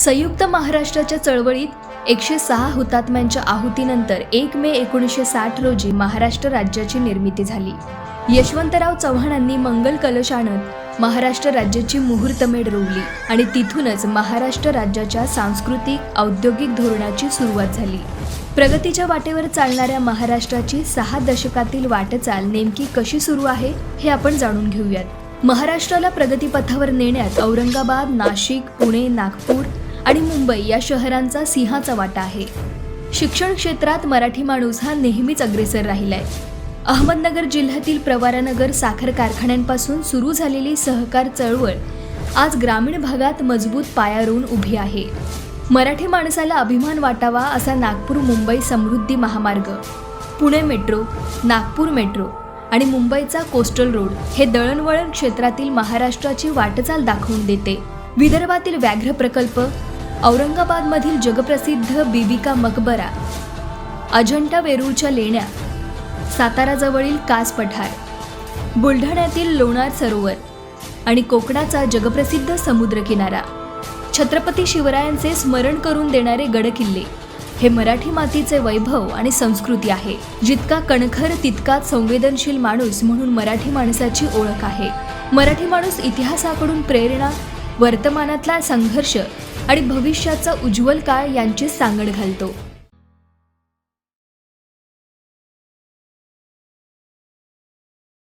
संयुक्त महाराष्ट्राच्या चळवळीत एकशे सहा हुतात्म्यांच्या आहुतीनंतर एक मे एकोणीसशे साठ रोजी महाराष्ट्र राज्याची निर्मिती झाली. यशवंतराव चव्हाणांनी मंगल कलश आणत महाराष्ट्र राज्याची मुहूर्तमेढ रोवली आणि तिथूनच महाराष्ट्र राज्याच्या सांस्कृतिक औद्योगिक धोरणाची सुरुवात झाली. प्रगतीच्या वाटेवर चालणाऱ्या महाराष्ट्राची सहा दशकातील वाटचाल नेमकी कशी सुरू आहे हे आपण जाणून घेऊयात. महाराष्ट्राला प्रगतीपथावर नेण्यात औरंगाबाद नाशिक पुणे नागपूर आणि मुंबई या शहरांचा सिंहाचा वाटा आहे. शिक्षण क्षेत्रात मराठी माणूस हा नेहमीच अग्रेसर राहिलाय. अहमदनगर जिल्ह्यातील प्रवारानगर साखर कारखान्यांपासून सुरू झालेली सहकार चळवळ आज ग्रामीण भागात मजबूत पाया रोवून उभी आहे. मराठी माणसाला अभिमान वाटावा असा नागपूर मुंबई समृद्धी महामार्ग. पुणे मेट्रो नागपूर मेट्रो आणि मुंबईचा कोस्टल रोड हे दळणवळण क्षेत्रातील महाराष्ट्राची वाटचाल दाखवून देते. विदर्भातील व्याघ्र प्रकल्प औरंगाबादमधील जगप्रसिद्ध बीबिका मकबरा अजंठा वेरूळच्या लेण्या साताराजवळील कास पठार बुलढाण्यातील लोणार सरोवर आणि कोकणाचा जगप्रसिद्ध समुद्रकिनारा. छत्रपती शिवरायांचे स्मरण करून देणारे गडकिल्ले हे मराठी मातीचे वैभव आणि संस्कृती आहे जितका कणखर तितकाच संवेदनशील माणूस म्हणून मराठी माणसाची ओळख आहे. मराठी माणूस इतिहासाकडून प्रेरणा वर्तमानातला संघर्ष आणि भविष्याचा उज्ज्वल काळ यांची सांगड घालतो.